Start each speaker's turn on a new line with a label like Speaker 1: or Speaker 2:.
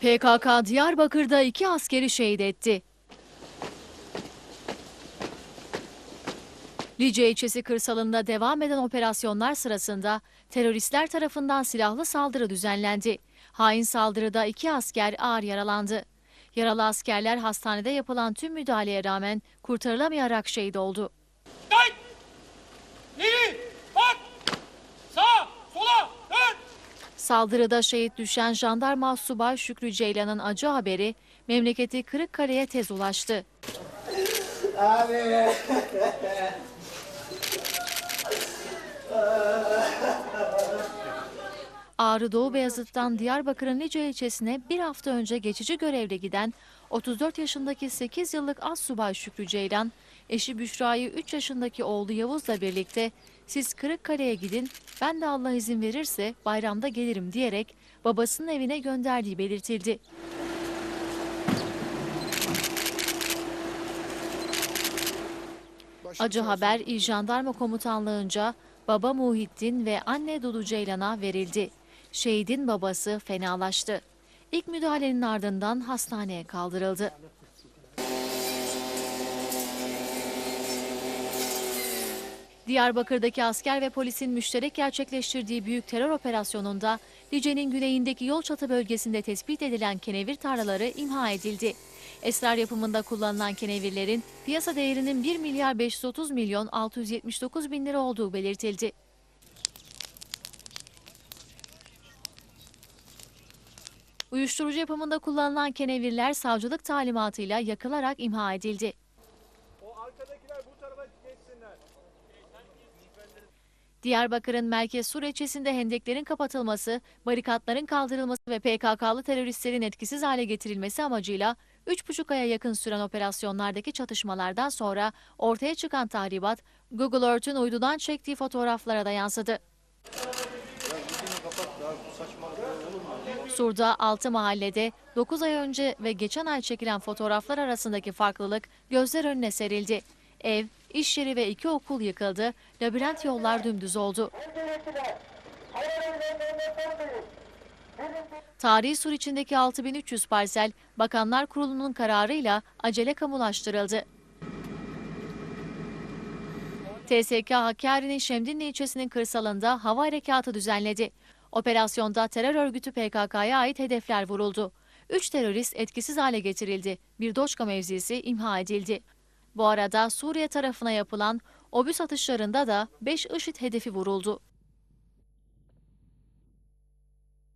Speaker 1: PKK Diyarbakır'da iki askeri şehit etti. Lice ilçesi kırsalında devam eden operasyonlar sırasında teröristler tarafından silahlı saldırı düzenlendi. Hain saldırıda iki asker ağır yaralandı. Yaralı askerler hastanede yapılan tüm müdahaleye rağmen kurtarılamayarak şehit oldu. Saldırıda şehit düşen jandarma subay Şükrü Ceylan'ın acı haberi memleketi Kırıkkale'ye tez ulaştı. Ağrı Doğu Beyazıt'tan Diyarbakır'ın Lice ilçesine bir hafta önce geçici görevle giden 34 yaşındaki 8 yıllık az subay Şükrü Ceylan, eşi Büşra'yı 3 yaşındaki oğlu Yavuz'la birlikte siz Kırıkkale'ye gidin ben de Allah izin verirse bayramda gelirim diyerek babasının evine gönderdiği belirtildi. Acı haber İl Jandarma Komutanlığınca baba Muhittin ve anne Dudu Ceylan'a verildi. Şehidin babası fenalaştı. İlk müdahalenin ardından hastaneye kaldırıldı. Diyarbakır'daki asker ve polisin müşterek gerçekleştirdiği büyük terör operasyonunda Lice'nin güneyindeki yol çatı bölgesinde tespit edilen kenevir tarlaları imha edildi. Esrar yapımında kullanılan kenevirlerin piyasa değerinin 1 milyar 530 milyon 679 bin lira olduğu belirtildi. Uyuşturucu yapımında kullanılan kenevirler savcılık talimatıyla yakılarak imha edildi.
Speaker 2: O arkadakiler bu tarafa geçsinler.
Speaker 1: Diyarbakır'ın Merkez Sur ilçesinde hendeklerin kapatılması, barikatların kaldırılması ve PKK'lı teröristlerin etkisiz hale getirilmesi amacıyla 3,5 aya yakın süren operasyonlardaki çatışmalardan sonra ortaya çıkan tahribat, Google Earth'ün uydudan çektiği fotoğraflara da yansıdı. Sur'da 6 mahallede 9 ay önce ve geçen ay çekilen fotoğraflar arasındaki farklılık gözler önüne serildi. Ev, iş yeri ve iki okul yıkıldı, labirent yollar dümdüz oldu. Tarihi Sur içindeki 6300 parsel Bakanlar Kurulu'nun kararıyla acele kamulaştırıldı. TSK Hakkari'nin Şemdinli ilçesinin kırsalında hava harekatı düzenledi. Operasyonda terör örgütü PKK'ya ait hedefler vuruldu. Üç terörist etkisiz hale getirildi. Bir Doçka mevzisi imha edildi. Bu arada Suriye tarafına yapılan obüs atışlarında da 5 IŞİD hedefi vuruldu.